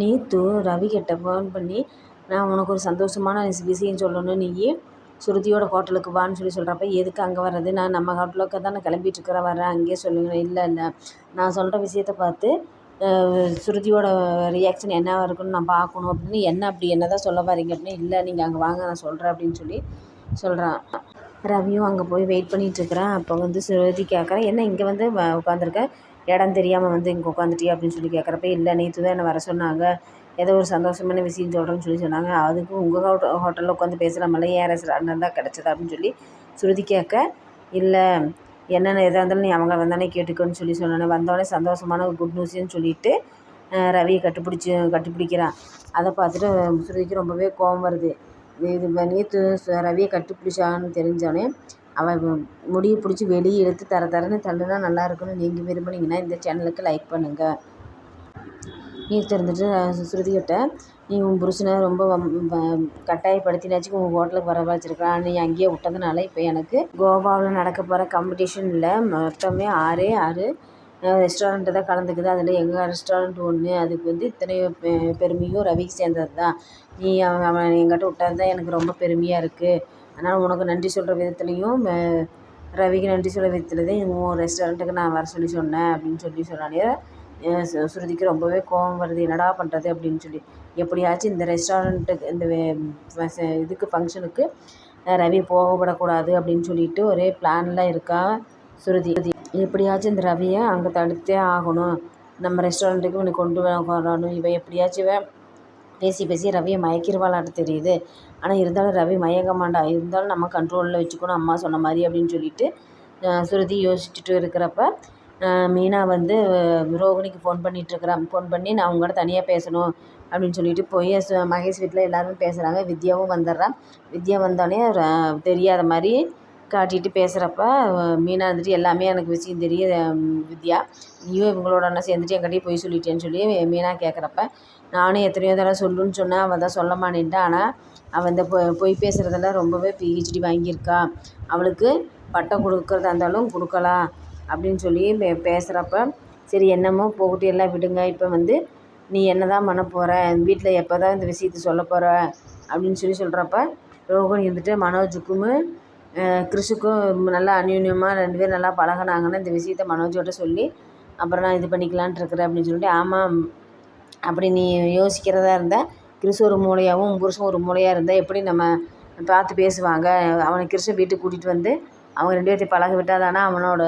நேற்று ரவி கிட்ட ஃபோன் பண்ணி நான் உனக்கு ஒரு சந்தோஷமான விஷயம் சொல்லணும் நீ ஸ்ருதியோட ஹோட்டலுக்கு வான்னு சொல்லி சொல்கிறப்ப எதுக்கு அங்கே வர்றது? நான் நம்ம ஹோட்டலுக்கு தானே கிளம்பிட்டுருக்குறேன் வரேன் அங்கேயே சொல்லுங்கள் இல்லை இல்லை. நான் சொல்கிற விஷயத்த பார்த்து ஸ்ருதியோட ரியாக்ஷன் என்னவாக இருக்குன்னு நான் பார்க்கணும். அப்படின்னு என்ன அப்படி? என்ன தான் சொல்ல வரீங்க அப்படின்னு இல்லை நீங்கள் அங்கே வாங்க நான் சொல்கிறேன் அப்படின்னு சொல்லி சொல்கிறான் ரவியும் அங்கே போய் வெயிட் பண்ணிகிட்ருக்குறான் அப்போ வந்து ஸ்ருதி கேட்குறேன் என்ன இங்கே வந்து உட்காந்துருக்க இடம் தெரியாமல் வந்து இங்கே உட்காந்துட்டியா அப்படின்னு சொல்லி கேட்குறப்ப இல்லை நேற்று தான் என்னை வர சொன்னாங்க. ஏதோ ஒரு சந்தோஷமான விஷயம் சொல்கிறேன்னு சொல்லி சொன்னாங்க. அதுக்கு உங்கள் ஹோட்ட ஹோட்டலில் உட்காந்து பேசுகிறாமல்ல ஏன் அண்ணன் தான் கிடச்சதா? அப்படின்னு சொல்லி ஸ்ருதி கேட்க இல்லை என்னென்ன எதாக இருந்தாலும் நீ அவங்க வந்தானே கேட்டுக்கோன்னு சொல்லி சொன்னேன். வந்தோடனே சந்தோஷமான ஒரு குட் நியூஸ்ன்னு சொல்லிட்டு ரவியை கட்டுப்பிடிச்சி கட்டுப்பிடிக்கிறான். அதை பார்த்துட்டு ஸ்ருதிக்கு ரொம்பவே கோவம் வருது. இது நேற்று ரவியை கட்டுப்பிடிச்சான்னு தெரிஞ்சோடனே அவன் முடியை பிடிச்சி வெளியே இழுத்து தர தரன்னு தள்ளுனா நல்லா இருக்குன்னு நீங்கள் விரும்புனீங்கன்னா இந்த சேனலுக்கு லைக் பண்ணுங்கள் நீ இருந்துட்டு ஸ்ருதிகிட்ட நீ உன் புருஷனை ரொம்ப கட்டாயப்படுத்தினாச்சும் உன் ஹோட்டலுக்கு வர வச்சிருக்கான் நீ அங்கேயே விட்டதுனால இப்போ எனக்கு கோவாவில் நடக்க போகிற காம்படிஷனில் மொத்தமே ஆறே ஆறு ரெஸ்டாரண்ட்டு தான் கலந்துக்குது. அதில் எங்கள் ரெஸ்டாரண்ட் ஒன்று அதுக்கு வந்து இத்தனை பெ பெருமையும் ரவிக்கு சேர்ந்தது தான் நீ அவன் அவன் எங்கிட்ட விட்டது தான் எனக்கு ரொம்ப பெருமையாக இருக்குது அதனால் உனக்கு நன்றி சொல்கிற விதத்துலேயும் ரவிக்கு நன்றி சொல்கிற விதத்தில் தான் உன் ரெஸ்டாரண்ட்டுக்கு நான் வர சொல்லி சொன்னேன் அப்படின்னு சொல்லி சொன்னாலே ஸ்ருதிக்கு ரொம்பவே கோபம் வருது. என்னடா பண்ணுறது அப்படின்னு சொல்லி. எப்படியாச்சும் இந்த ரெஸ்டாரண்ட்டுக்கு இந்த இதுக்கு ஃபங்க்ஷனுக்கு ரவி போகப்படக்கூடாது அப்படின்னு சொல்லிட்டு ஒரே பிளான்லாம் இருக்கா ஸ்ருதி எப்படியாச்சும் இந்த ரவியை அங்கே தடுத்தே ஆகணும். நம்ம ரெஸ்டாரண்ட்டுக்கு இவனை கொண்டு வரணும். இவன் எப்படியாச்சும் இவன் பேசி பேசி ரவியை மயக்கிருவாளாட்டு தெரியுது. ஆனால் இருந்தாலும் ரவி மயங்க மாட்டா. இருந்தாலும் நம்ம கண்ட்ரோலில் வச்சுக்கணும். அம்மா சொன்ன மாதிரி அப்படின்னு சொல்லிட்டு ஸ்ருதி யோசிச்சுட்டு இருக்கிறப்ப மீனா வந்து ரோகிணிக்கு ஃபோன் பண்ணிகிட்ருக்குறான் ஃபோன் பண்ணி நான் உங்களோட தனியாக பேசணும். அப்படின்னு சொல்லிட்டு போய் மகேஷ் வீட்டில் எல்லோரும் பேசுகிறாங்க வித்யாவும் வந்துடுறான் வித்யா வந்தோடனே தெரியாத மாதிரி காட்டிட்டு பேசுகிறப்ப மீனா வந்துட்டு எல்லாமே எனக்கு விஷயம் தெரியும் வித்யா. நீயும் இவங்களோட அண்ணா சேர்ந்துட்டு என்கிட்டயே போய் சொல்லிட்டேன்னு சொல்லி மீனா கேட்குறப்ப நானும் எத்தனையோ தடவை சொல்லுன்னு சொன்னேன் அவள் தான் சொல்ல மாட்டேன்ட்டா. ஆனால் அவள் இந்த பொ பொய் பேசுகிறதுல ரொம்பவே பிஹெச்டி வாங்கியிருக்கா. அவளுக்கு பட்டம் கொடுக்குறதா இருந்தாலும் கொடுக்கலாம் அப்படின்னு சொல்லி பே பேசுகிறப்ப சரி என்னமோ போகட்டும் எல்லாம் விடுங்க. இப்போ வந்து நீ என்ன தான் பண்ண போகிற வீட்டில் எப்போ தான் இந்த விஷயத்த சொல்ல போகிற அப்படின்னு சொல்லி சொல்கிறப்ப ரோகன் வந்துட்டு மனோஜுக்கும் கிறிஷுக்கும் நல்லா அந்யோன்யமாக ரெண்டு பேரும் நல்லா பழகுனாங்கன்னு இந்த விஷயத்த மனோஜோட சொல்லி அப்புறம் நான் இது பண்ணிக்கலான்ட்டு இருக்கிறேன் அப்படின்னு சொல்லிட்டு ஆமாம் அப்படி நீ யோசிக்கிறதா இருந்தால் கிறிஷு ஒரு மூலையாகவும் புருஷன் ஒரு மூலையாக இருந்தால் எப்படி நம்ம பார்த்து பேசுவாங்க? அவனை கிறிஷை வீட்டுக்கு கூட்டிகிட்டு வந்து அவங்க ரெண்டு பேர்த்தையும் பழக விட்டால் தானே அவனோட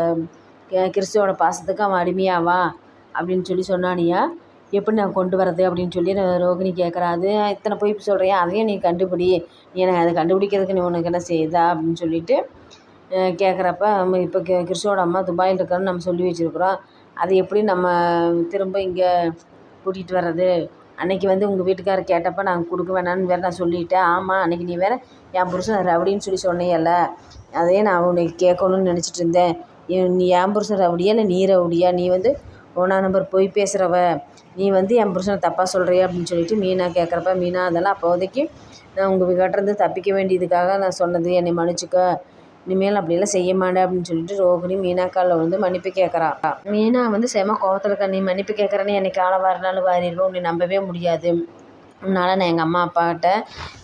கிறிஸ்துவோட பாசத்துக்கு அவன் அடிமையாவான் அப்படின்னு சொல்லி சொன்னானியா? எப்படி நான் கொண்டு வரது அப்படின்னு சொல்லி ரோகிணி கேட்குறா. அது இத்தனை பொய்ப்பு சொல்கிறியா அதையும் நீ கண்டுபிடி. நீ எனக்கு அதை கண்டுபிடிக்கிறதுக்கு நீ உனக்கு என்ன செய்யுதா அப்படின்னு சொல்லிட்டு கேட்குறப்ப இப்போ கிறிஸ்டோட அம்மா துபாயில் இருக்கிறோன்னு நம்ம சொல்லி வச்சுருக்குறோம். அது எப்படி நம்ம திரும்ப இங்கே கூட்டிகிட்டு வர்றது? அன்னைக்கு வந்து உங்கள் வீட்டுக்காரர் கேட்டப்போ நான் கொடுக்க வேணான்னு வேறு நான் சொல்லிட்டேன். ஆமாம் அன்னைக்கு நீ வேறு என் புருஷன் ரவுடின்னு சொல்லி சொன்னியல்ல. அதே நான் உனக்கு கேட்கணுன்னு நினச்சிட்டு இருந்தேன். நீ என் புருஷன் ரவுடியா? இல்லை நீ ரவுடியா? நீ வந்து ஒன்றா நம்பர் பொய் பேசுகிறவ நீ வந்து என் புருஷனை தப்பாக சொல்கிறிய அப்படின்னு சொல்லிட்டு மீனா கேட்குறப்ப மீனா அதெல்லாம் அப்போதைக்கு நான் உங்கள் கிட்டேருந்து தப்பிக்க வேண்டியதுக்காக நான் சொன்னது. என்னை மன்னிச்சிக்க. இனிமேல் அப்படியெல்லாம் செய்ய மாட்டேன். அப்படின்னு சொல்லிட்டு ரோகிணி மீனாக்காவில் வந்து மன்னிப்பு கேட்குறா மீனா வந்து செம கோவத்தில் இருக்கா. நீ மன்னிப்பு கேட்குறேன்னு என்னை காலை வாரினாலும் வாரிடுவோம் உன்னை நம்பவே முடியாது. அதனால நான் எங்கள் அம்மா அப்பாக்கிட்ட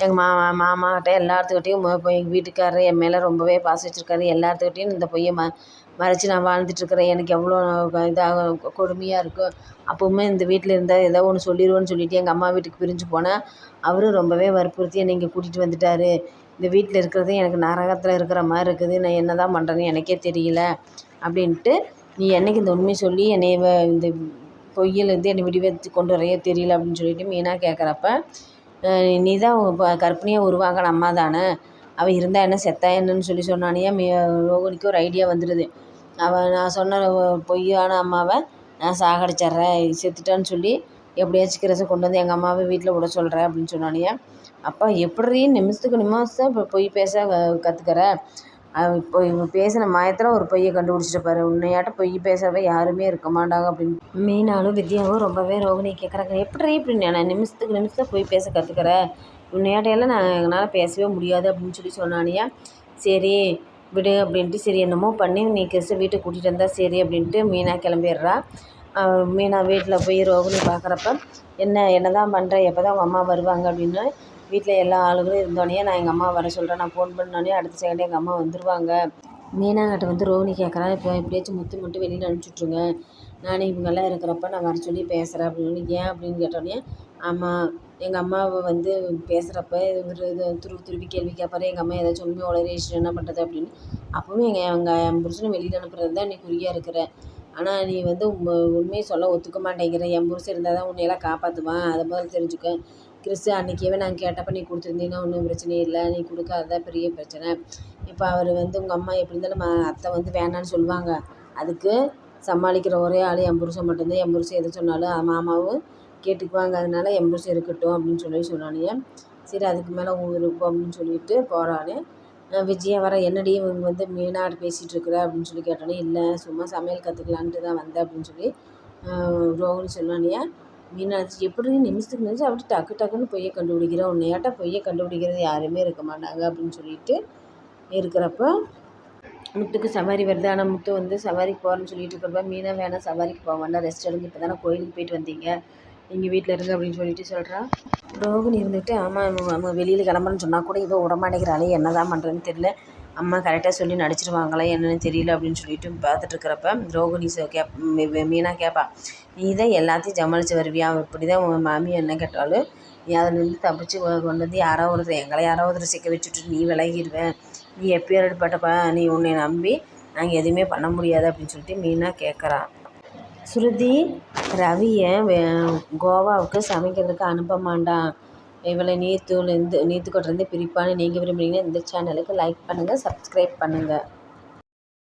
எங்கள் மாமா மாமாக்கிட்ட எல்லாத்துக்கிட்டேயும் இப்போ எங்கள் வீட்டுக்காரர் என் மேலே ரொம்பவே பாசம் வச்சுருக்காரு. எல்லாத்துக்கிட்டேயும் இந்த பொய்யை ம மறைச்சி நான் வாழ்ந்துட்டுருக்குறேன் எனக்கு எவ்வளோ இதாக கொடுமையாக இருக்கும் அப்போவுமே இந்த வீட்டில் இருந்தால் ஏதோ ஒன்று சொல்லிடுவேன்னு சொல்லிட்டு எங்கள் அம்மா வீட்டுக்கு பிரிஞ்சு போனேன். அவரும் ரொம்பவே வற்புறுத்தி என்னை இங்கே கூட்டிகிட்டு வந்துட்டார். இந்த வீட்டில் இருக்கிறது எனக்கு நரகத்தில் இருக்கிற மாதிரி இருக்குது. நான் என்ன தான் பண்ணுறேன்னு எனக்கே தெரியல. அப்படின்ட்டு நீ என்னைக்கு இந்த உண்மையை சொல்லி என்னை இந்த பொய்யிலேருந்து என்னை விடுவித்து கொண்டு வரையே தெரியல அப்படின்னு சொல்லிட்டு மீனா கேட்குறப்ப நீ தான் கற்பனையாக உருவாக்கின அம்மா தானே? அவள் இருந்தால் என்ன செத்தா என்னன்னு சொல்லி சொன்னானே மீ ரோகிணிக்கு ஒரு ஐடியா வந்துடுது அவள் நான் சொன்ன பொய்யான அம்மாவை நான் சாகடிச்சிட்றேன் செத்துட்டான்னு சொல்லி எப்படியாச்சும் கிரஸை கொண்டு வந்து எங்கள் அம்மாவை வீட்டில் விட சொல்கிறேன் அப்படின்னு சொன்னானே அப்பா எப்படி நிமிஷத்துக்கு நிமிஷம் இப்போ பொய் பேச கற்றுக்கிற இப்போ இவங்க பேசின மாயத்தில் ஒரு பொய்யை கண்டுபிடிச்சிட்டு பாரு. உன்னையாட்ட பொய் பேசுகிறவ யாருமே இருக்க மாட்டாங்க அப்படின்னு. மீனாலும் வித்யாவும் ரொம்பவே ரோகிணி கேட்குறாங்க எப்படி இப்படி நான் நிமிஷத்துக்கு நிமிஷம் பொய் பேச கற்றுக்கிற உன்னையாட்டையெல்லாம் நான் என்னால் பேசவே முடியாது அப்படின்னு சொல்லி சொன்னானியா? சரி விடு அப்படின்ட்டு சரி என்னமோ பண்ணி நீ கிறிஸ்ட வீட்டுக்கு கூட்டிகிட்டு வந்தால் சரி அப்படின்ட்டு மீனா கிளம்பிடுறா. மீனா வீட்டில் போய் ரோகிணி பார்க்குறப்ப என்ன என்ன தான் பண்ணுற எப்போ தான் உங்கள் அம்மா வருவாங்க அப்படின்னு வீட்டில் எல்லா ஆளுங்களும் இருந்தோடனே நான் எங்கள் அம்மா வர சொல்கிறேன் நான் ஃபோன் பண்ணோடனே அடுத்த செகண்டே எங்கள் அம்மா வந்துடுவாங்க மீனாங்கிட்ட வந்து ரோஹினி கேட்குறா இப்போ எப்படியாச்சும் முத்து மட்டும் வெளியில் அனுப்பிச்சுட்ருங்க நான் இவங்கெல்லாம் இருக்கிறப்ப நான் வர சொல்லி பேசுகிறேன் அப்படின்னு ஏன் அப்படின்னு கேட்டோடனே ஆமாம் எங்கள் அம்மாவை வந்து பேசுகிறப்ப இவர் இது துருவி திருப்பி கேள்வி கேட்பாரு எங்கள் அம்மா ஏதாச்சும் உண்மையை உளரேஷன் என்ன பண்ணுறது அப்படின்னு. அப்போவும் எங்கள் எங்கள் என் புருஷனை வெளியில் அனுப்புறது தான் நீ குறியாக இருக்கிற ஆனால் நீ வந்து உண்மையை சொல்ல ஒத்துக்க மாட்டேங்கிற. என் புருஷன் இருந்தால் தான் உன்னையெல்லாம் காப்பாற்றுவான் அதை முதல்ல தெரிஞ்சுக்க. கிறிஸ்து அன்றைக்கே நான் கேட்டப்போ நீ கொடுத்துருந்தீங்கன்னா ஒன்றும் பிரச்சனை இல்லை. நீ கொடுக்காத பெரிய பிரச்சனை. இப்போ அவர் வந்து உங்கள் அம்மா எப்படி இருந்தாலும் அத்தை வந்து வேணான்னு சொல்லுவாங்க. அதுக்கு சமாளிக்கிற ஒரே ஆள் என் புருஷன் மட்டும்தான். என் புருஷன் எது சொன்னாலும் மாமாவும் கேட்டுக்குவாங்க. அதனால என் புருஷன் இருக்கட்டும் அப்படின்னு சொல்லி சொன்னானுங்க. சரி அதுக்கு மேலே உன் விருப்பம் அப்படின்னு சொல்லிட்டு போகிறானே விஜயா வர என்னடி இவங்க வந்து மீனாட்ட பேசிகிட்டு இருக்கிற? அப்படின்னு சொல்லி கேட்டோன்னே இல்லை சும்மா சமையல் கற்றுக்கலான்ட்டு தான் வந்தேன் அப்படின்னு சொல்லி ரோகிணி சொன்னானியா மீனாட்சி எப்படி நிமிஷத்துக்கு நிமிஷம் அப்படி டக்கு டக்குன்னு பொய்யை கண்டுபிடிக்கிறோம் உன்னையாட்ட பொய்யை கண்டுபிடிக்கிறது? யாருமே இருக்க மாட்டாங்க அப்படின்னு சொல்லிட்டு இருக்கிறப்ப முத்துக்கு சவாரி வருது. ஆனால் முத்து வந்து சவாரிக்கு போகிறேன்னு சொல்லிட்டு இருக்கிறப்ப மீனா வேணாம் சவாரிக்கு போக வேண்டாம். ரெஸ்ட் எடுங்க. இப்போ தானே கோயிலுக்கு போயிட்டு வந்தீங்க. நீங்கள் வீட்டில் இருங்க அப்படின்னு சொல்லிட்டு சொல்கிறான் ரோகிணி இருந்துட்டு ஆமாம் அவங்க வெளியில் கிளம்புறேன்னு சொன்னால் கூட இவ விடமாட்டேங்கிறாளே. என்ன தான் பண்ணுறதுன்னு தெரியல. அம்மா கரெக்டாக சொல்லி நடிச்சிருவாங்களா என்னன்னு தெரியல அப்படின்னு சொல்லிட்டு பார்த்துட்ருக்குறப்ப ரோகிணி கேப் மீனா கேட்பா நீ தான் எல்லாத்தையும் சமாளித்து வருவியா? இப்படி தான் உன் மாமி என்ன கேட்டாலும் நீ அதை தப்பிச்சு கொண்டு வந்து யாரோ ஒருத்தர் எங்களை யாரோ ஒருத்தர் சிக்க வச்சுட்டு நீ விலகிடுவேன் நீ எப்பேற்பட்டப்பா நீ உன்னை நம்பி நாங்கள் எதுவுமே பண்ண முடியாது அப்படின்னு சொல்லிட்டு மீனா கேட்குறான் ஸ்ருதி ரவியை கோவாவுக்கு சமைக்கிறதுக்கு அனுப்ப மாட்டான். இவளை நீத்துலேருந்து நீத்துக்கொட்டிலேருந்து பிரிப்பான்னு நீங்கள் விரும்புனீங்கன்னா இந்த சேனலுக்கு லைக் பண்ணுங்கள் சப்ஸ்கிரைப் பண்ணுங்கள்